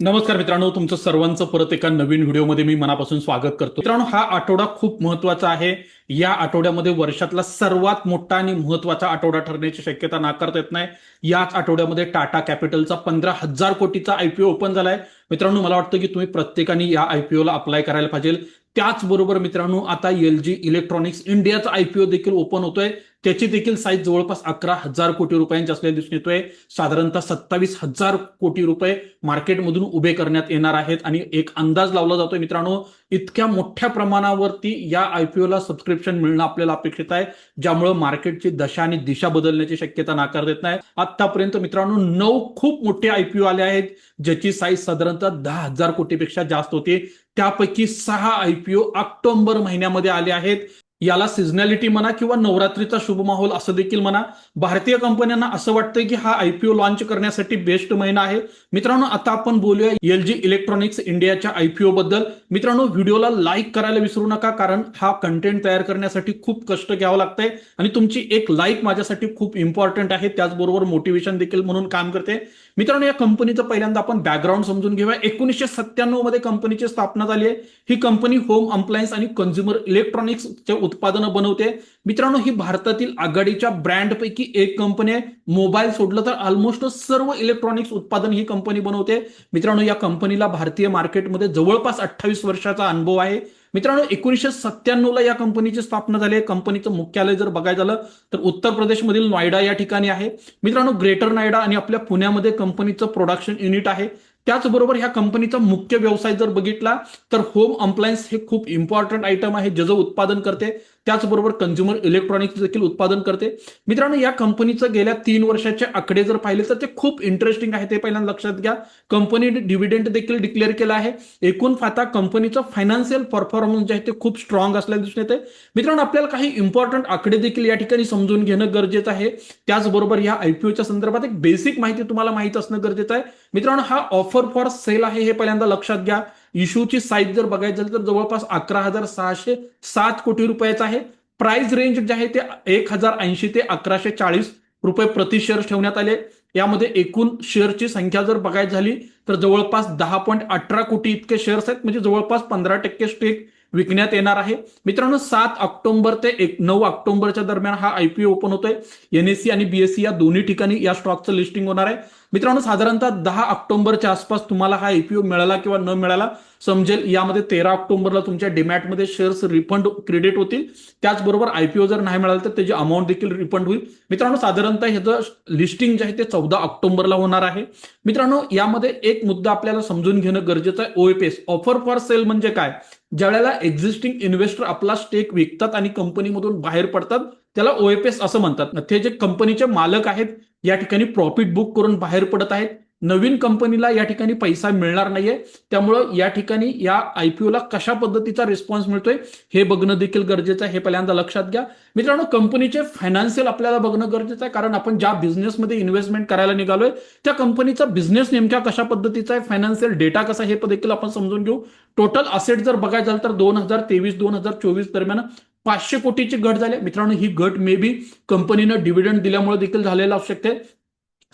नमस्कार मित्रांनो तुमचं सर्वांचं परत एका नवीन व्हिडिओमध्ये मी मनापासून स्वागत करतो. मित्रांनो हा आठवडा खूप महत्त्वाचा आहे. या आठवड्यामध्ये वर्षातला सर्वात मोठा आणि महत्त्वाचा आठवडा ठरण्याची शक्यता नाकारता येत नाही. याच आठवड्यामध्ये टाटा कॅपिटलचा पंधरा हजार कोटीचा आयपीओ ओपन झालाय. मित्रांनो मला वाटतं की तुम्ही प्रत्येकाने या आयपीओला अप्लाय करायला पाहिजे त्याचबरोबर मित्रांनो आता एल जी इलेक्ट्रॉनिक्स इंडियाचा आयपीओ देखील ओपन होतोय. त्याची देखील साईज जवळपास अकरा हजार कोटी रुपयांची असलेली दिसून येतोय. साधारणतः सत्तावीस हजार कोटी रुपये मार्केटमधून उभे करण्यात येणार आहेत आणि एक अंदाज लावला जातोय मित्रांनो इतक्या मोठ्या प्रमाणावरती या आयपीओला सबस्क्रिप्शन मिळणं आपल्याला अपेक्षित आहे ज्यामुळे मार्केटची दशा आणि दिशा बदलण्याची शक्यता नाकार देत नाही. आतापर्यंत मित्रांनो नऊ खूप मोठे आयपीओ आले आहेत ज्याची साईज साधारणतः दहा हजार कोटीपेक्षा जास्त होती. त्यापैकी सहा आयपीओ ऑक्टोबर महिन्यामध्ये आले आहेत. याला सिझनॅलिटी म्हणा किंवा नवरात्रीचा शुभ माहोल असं देखील म्हणा भारतीय कंपन्यांना असं वाटतं की हा आयपीओ लॉन्च करण्यासाठी बेस्ट महिना आहे. मित्रांनो आता आपण बोलूया एल जी इलेक्ट्रॉनिक्स इंडियाच्या आयपीओ बद्दल. मित्रांनो व्हिडिओला लाईक करायला विसरू नका कारण हा कंटेंट तयार करण्यासाठी खूप कष्ट घ्यावं लागतंय. आणि तुमची एक लाईक माझ्यासाठी खूप इम्पॉर्टंट आहे. त्याचबरोबर मोटिवेशन देखील म्हणून काम करते. मित्रांनो या कंपनीचं पहिल्यांदा आपण बॅकग्राऊंड समजून घेऊया. एकोणीसशे सत्त्याण्णवमध्ये कंपनीची स्थापना झाली आहे. ही कंपनी होम अप्लायन्स आणि कन्झ्युमर इलेक्ट्रॉनिक्स उत्पादनं बनवते. मित्रांनो ही भारतातील आघाडीच्या ब्रँडपैकी एक कंपनी आहे. मोबाईल सोडलं तर ऑलमोस्ट सर्व इलेक्ट्रॉनिक्स उत्पादन ही कंपनी बनवते. मित्रांनो या कंपनीला भारतीय मार्केटमध्ये जवळपास अठ्ठावीस वर्षाचा अनुभव आहे. मित्रांनो एकोणीसशे सत्त्याण्णवला या कंपनीची स्थापना झाली आहे. कंपनीचं मुख्यालय जर बघायचं झालं तर उत्तर प्रदेशमधील नोएडा या ठिकाणी आहे. मित्रांनो ग्रेटर नोएडा आणि आपल्या पुण्यामध्ये कंपनीचं प्रोडक्शन युनिट आहे. त्याचबरोबर ह्या कंपनीचा मुख्य व्यवसाय जर बघितला तर होम अप्लायन्स हे खूप इम्पॉर्टंट आयटम आहे ज्याचं उत्पादन करते त्याचबरोबर कन्झ्युमर इलेक्ट्रॉनिक्स देखील उत्पादन करते. मित्रांनो या कंपनीचं गेल्या तीन वर्षाचे आकडे जर पाहिले तर ते खूप इंटरेस्टिंग आहे ते पहिल्यांदा लक्षात घ्या. कंपनीने डिव्हिडंड देखील डिक्लेअर केला आहे. एकूण आता कंपनीचं फायनान्शियल परफॉर्मन्स जे आहे ते खूप स्ट्रॉंग असल्याचं दिसून येते मित्रांनो आपल्याला काही इम्पॉर्टंट आकडे देखील या ठिकाणी समजून घेणं गरजेचं आहे. त्याचबरोबर या आयपीओच्या संदर्भात एक बेसिक माहिती तुम्हाला माहीत असणं गरजेचं आहे. मित्रांनो हा ऑफर फॉर सेल आहे हे पहिल्यांदा लक्षात घ्या. इश्यूची साईज जर बघायचं झाली तर जवळपास अकरा हजार सहाशे सात कोटी रुपयाचा आहे. प्राइस रेंज जे आहे ते एक हजार ऐंशी ते अकराशे चाळीस रुपये प्रति शेअर ठेवण्यात आले. यामध्ये एकूण शेअरची संख्या जर बघायची झाली तर जवळपास दहा पॉईंट अठरा कोटी इतके शेअर्स आहेत म्हणजे जवळपास पंधरा टक्के स्टेक विकण्यात येणार आहे. मित्रांनो सात ऑक्टोबर ते एक नऊ ऑक्टोबरच्या दरम्यान हा आयपीओ ओपन होतोय. एनएससी आणि बीएससी या दोन्ही ठिकाणी या स्टॉकचं लिस्टिंग होणार आहे. मित्रांनो साधारणतः दहा ऑक्टोबरच्या आसपास तुम्हाला हा आयपीओ मिळाला किंवा न मिळाला समजेल यामध्ये तेरा ऑक्टोबरला तुमच्या डिमॅटमध्ये शेअर्स रिफंड क्रेडिट होतील. त्याचबरोबर आयपीओ जर नाही मिळालं तर त्याची अमाऊंट देखील रिफंड होईल. मित्रांनो साधारणतः ह्याचं लिस्टिंग जे आहे ते चौदा ऑक्टोबरला होणार आहे. मित्रांनो यामध्ये एक मुद्दा आपल्याला समजून घेणं गरजेचं आहे. ओएपीएस ऑफर फॉर सेल म्हणजे काय? ज्या वेळेला एक्झिस्टिंग इन्व्हेस्टर आपला स्टेक विकतात आणि कंपनीमधून बाहेर पडतात त्याला ओएपीएस असं म्हणतात. ते जे कंपनीचे मालक आहेत या ठिकाणी प्रॉफिट बुक करून बाहेर पडत आहेत. नवीन कंपनीला या ठिकाणी पैसा मिळणार नाहीये. त्यामुळं या ठिकाणी या आयपीओला कशा पद्धतीचा रिस्पॉन्स मिळतोय हे बघणं देखील गरजेचं आहे हे पहिल्यांदा लक्षात घ्या. मित्रांनो कंपनीचे फायनान्शियल आपल्याला बघणं गरजेचं आहे कारण आपण ज्या बिझनेसमध्ये इन्व्हेस्टमेंट करायला निघालोय त्या कंपनीचा बिझनेस नेमक्या कशा पद्धतीचा आहे फायनान्शियल डेटा कसा हे देखील आपण समजून घेऊ. टोटल असेट जर बघायचं झालं तर दोन हजार तेवीस दोन हजार चोवीस दरम्यान पाचशे कोटीची घट झाली मित्रांनो ही घट मे बी कंपनीनं डिव्हिडंड दिल्यामुळे देखील झालेला असू शकते.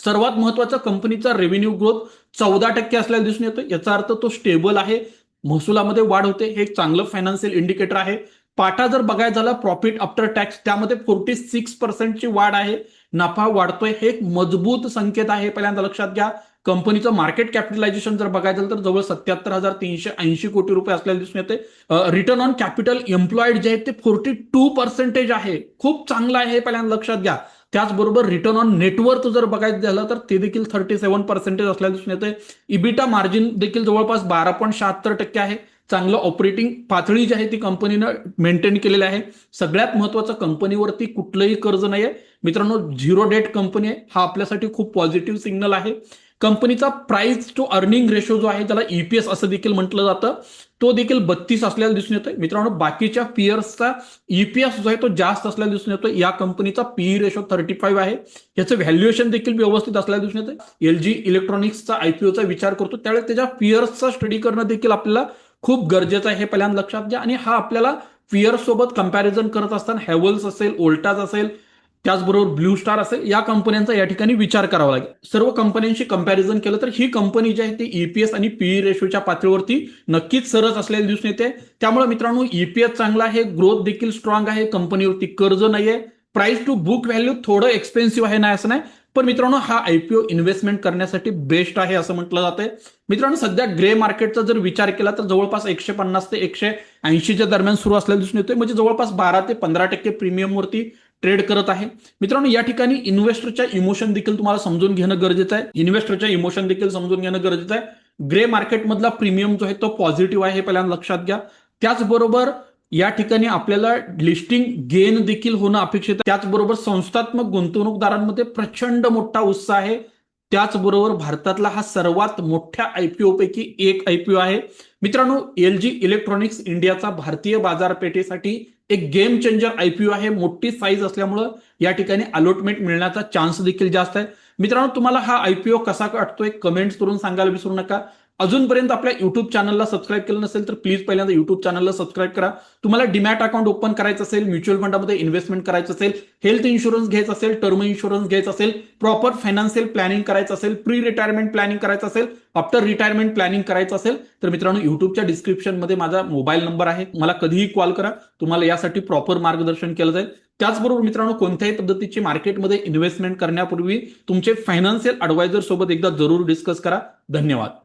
सर्वात महत्त्वाचा कंपनीचा रेव्हेन्यू ग्रोथ चौदा टक्के असल्याला दिसून येतो याचा अर्थ तो स्टेबल आहे महसुलामध्ये वाढ होते हे एक चांगलं फायनान्शियल इंडिकेटर आहे. पाटा जर बघायचं झालं प्रॉफिट आफ्टर टॅक्स त्यामध्ये फोर्टी सिक्स पर्सेंटची वाढ आहे. नफा वाढतोय हे एक मजबूत संकेत आहे. पहिल्यांदा लक्षात घ्या कंपनीचं मार्केट कॅपिटलायझेशन जर बघायचं झालं तर जवळ सत्याहत्तर हजार तीनशे ऐंशी कोटी रुपये असल्याला दिसून येते. रिटर्न ऑन कॅपिटल एम्प्लॉईड जे आहे ते फोर्टी टू पर्सेंटेज आहे. खूप चांगलं आहे हे पहिल्यांदा लक्षात घ्या. त्याचबरोबर रिटर्न ऑन नेटवर्थ जर बघायचं झालं तर ते देखील थर्टी सेव्हन पर्सेंटेज असल्याचं दिसून येते इबिटा मार्जिन देखील जवळपास बारा पॉईंट शहात्तर टक्के आहे. चांगलं ऑपरेटिंग पातळी जी आहे ती कंपनीनं मेंटेन केलेली आहे. सगळ्यात महत्वाचं कंपनीवरती कुठलंही कर्ज नाही आहे मित्रांनो झिरो डेट कंपनी आहे. हा आपल्यासाठी खूप पॉझिटिव्ह सिग्नल आहे. कंपनीचा प्राइस टू अर्निंग रेशो जो आहे त्याला ईपीएस असं देखील म्हटलं जातं. तो देखील बत्तीस असल्याला दिसून येतोय. मित्रांनो बाकीच्या पियर्सचा ईपीएस जो आहे तो जास्त असल्याला दिसून येतो या कंपनीचा पीई रेशो थर्टी फाईव्ह आहे. याचं व्हॅल्युएशन देखील व्यवस्थित असल्याला दिसून येतं एल जी इलेक्ट्रॉनिक्सचा आयपीओचा विचार करतो. त्यावेळेस त्याच्या पियर्सचा स्टडी करणं देखील आपल्याला खूप गरजेचं आहे हे पहिल्यांदा लक्षात घ्या. आणि हा आपल्याला पियर्स सोबत कंपॅरिझन करत असताना हॅवल्स असेल ओल्टाज असेल त्याचबरोबर ब्ल्यू स्टार असेल या कंपन्यांचा या ठिकाणी विचार करावा लागेल. सर्व कंपन्यांशी कंपॅरिझन केलं तर ही कंपनी जी आहे ती ईपीएस आणि पीई रेशोच्या पातळीवरती नक्कीच सरस असलेली दिसून येते. त्यामुळे मित्रांनो ईपीएस चांगला आहे ग्रोथ देखील स्ट्रॉंग आहे कंपनीवरती कर्ज नाहीये. प्राइस टू बुक व्हॅल्यू थोडं एक्सपेन्सिव्ह आहे नाही असं नाही. पण मित्रांनो हा आयपीओ इन्व्हेस्टमेंट करण्यासाठी बेस्ट आहे असं म्हटलं जातंय. मित्रांनो सध्या ग्रे मार्केटचा जर विचार केला तर जवळपास एकशे पन्नास ते एकशे ऐंशीच्या दरम्यान सुरू असलेला दिसून येतोय. म्हणजे जवळपास बारा ते पंधरा टक्के प्रीमियमवरती ट्रेड करत आहे. मित्रांनो या ठिकाणी इन्व्हेस्टरच्या इमोशन देखील तुम्हाला समजून घेणं गरजेचं आहे. इन्व्हेस्टरच्या इमोशन देखील समजून घेणं गरजेचं आहे. ग्रे मार्केटमधला प्रीमियम जो आहे तो पॉझिटिव्ह आहे हे पहिल्यांदा लक्षात घ्या. त्याचबरोबर या ठिकाणी आपल्याला लिस्टिंग गेन देखील होणं अपेक्षित आहे. त्याचबरोबर संस्थात्मक गुंतवणूकदारांमध्ये प्रचंड मोठा उत्साह आहे. त्याचबरोबर भारतातला हा सर्वात मोठ्या आयपीओ पैकी एक आयपीओ आहे. मित्रांनो एल जी इलेक्ट्रॉनिक्स इंडियाचा भारतीय बाजारपेठेसाठी एक गेम चेंजर आयपीओ आहे. मोठी साईज असल्यामुळं या ठिकाणी अलॉटमेंट मिळण्याचा चान्स देखील जास्त आहे. मित्रांनो तुम्हाला हा आयपीओ कसा वाटतोय? कमेंट्स करून सांगायला विसरू नका. अजूनपर्यंत आपल्या युट्यूब चॅनलला सबस्क्राईब केलं नसेल तर प्लीज पहिल्यांदा युट्यूब चॅनलला सबस्क्राईब करा. तुम्हाला डिमॅट अकाउंट ओपन करायचं असेल म्युच्युअल फंडामध्ये इन्व्हेस्टमेंट करायचं असेल हेल्थ इन्शुरन्स घ्यायचं असेल टर्म इन्शुरन्स घ्यायचं असेल प्रॉपर फायनान्शियल प्लॅनिंग करायचं असेल प्री रिटायरमेंट प्लॅनिंग करायचं असेल आफ्टर रिटायरमेंट प्लॅनिंग करायचं असेल तर मित्रांनो युट्यूबच्या डिस्क्रिप्शनमध्ये माझा मोबाईल नंबर आहे. मला कधीही कॉल करा. तुम्हाला यासाठी प्रॉपर मार्गदर्शन केलं जाईल. त्याचबरोबर मित्रांनो कोणत्याही पद्धतीची मार्केटमध्ये इन्व्हेस्टमेंट करण्यापूर्वी तुमचे फायनान्शियल अडवायझर सोबत एकदा जरूर डिस्कस करा. धन्यवाद.